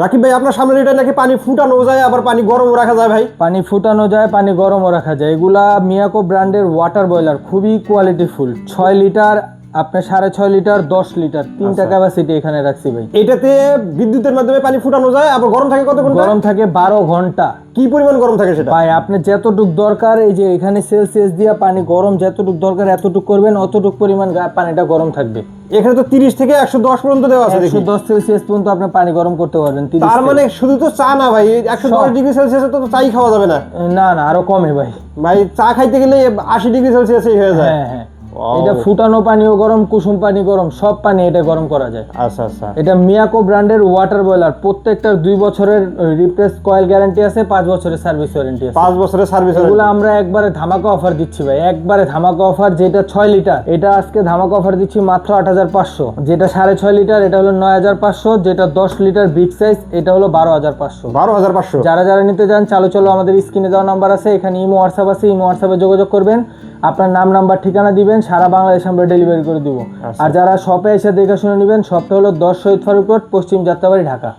রাকিব ভাই, আপনার সামনে এটা নাকি পানি ফুটানো যায়, আবার পানি গরমও রাখা যায় ভাই? পানি ফুটানো যায়, পানি গরমও রাখা যায়। এগুলা মিয়াকো ব্র্যান্ডের ওয়াটার বয়লার খুবই কোয়ালিটিফুল ছয় লিটার আপনার সাড়ে ছয় লিটার দশ লিটার তিনটা আচ্ছা। ক্যাপাসিটি এখানে রাখছি ভাই। এটাতে বিদ্যুতের মাধ্যমে পানি ফুটানো যায় আবার গরম থাকে কত গরম থাকে বারো ঘণ্টা। কি পরিমাণ গরম থাকে সেটা? ভাই আপনি যতটুক দরকার এই যে এখানে সেলসিয়াস দিয়া পানি গরম যতটুক দরকার এতটুক করবেন অতটুক পরিমাণ পানিটা গরম থাকবে। এখানে তো তিরিশ থেকে একশো দশ পর্যন্ত দেওয়া আছে একশো দেখি দশ সেলসিয়াস পর্যন্ত আপনি পানি গরম করতে পারবেন তার মানে শুধু তো চা না ভাই একশো দশ সব। ডিগ্রি সেলসিয়াসে তো চাই খাওয়া যাবে না। না না আরও কমে ভাই। ভাই চা খাইতে গেলে আশি ডিগ্রি সেলসিয়াসই হয়ে যায়। হ্যাঁ হ্যাঁ. এটা ফুটানো পানিও গরম কুসুম পানি গরম সব পানি এটা গরম করা যায়। আচ্ছা আচ্ছা। এটা মিয়াকো ব্র্যান্ডের ওয়াটার বয়লার প্রত্যেকটার দুই বছরের রিপ্লেস কয়েল গ্যারান্টি আছে পাঁচ বছরের সার্ভিস ওয়ারেন্টি আছে। পাঁচ বছরের সার্ভিস এগুলো আমরা একবারে ধামাকা অফার দিচ্ছি ভাই একবারে ধামাকা অফার যেটা ছয় লিটার এটা আজকে ধামাকা অফার দিচ্ছি মাত্র আট হাজার পাঁচশো। যেটা সাড়ে ছয় লিটার এটা হলো নয় হাজার পাঁচশো যেটা দশ লিটার বিগ সাইজ এটা হলো বারো হাজার পাঁচশো। বারো হাজার পাঁচশো। যারা যারা নিতে চান চালু চলো আমাদের স্ক্রিনে দেওয়া নাম্বার আছে এখানে ইমো হোয়াটসঅ্যাপ আছে ইমো হোয়াটসঅ্যাপে যোগাযোগ করবেন। আপনার নাম নাম্বার ঠিকানা দিবেন সারা বাংলাদেশ আমরা ডেলিভারি করে দেবো। আর যারা শপে এসে দেখে শুনে নেবেন শপটা হলো দশ শহীদ ফারুক রোড পশ্চিম যাত্রাবাড়ি ঢাকা।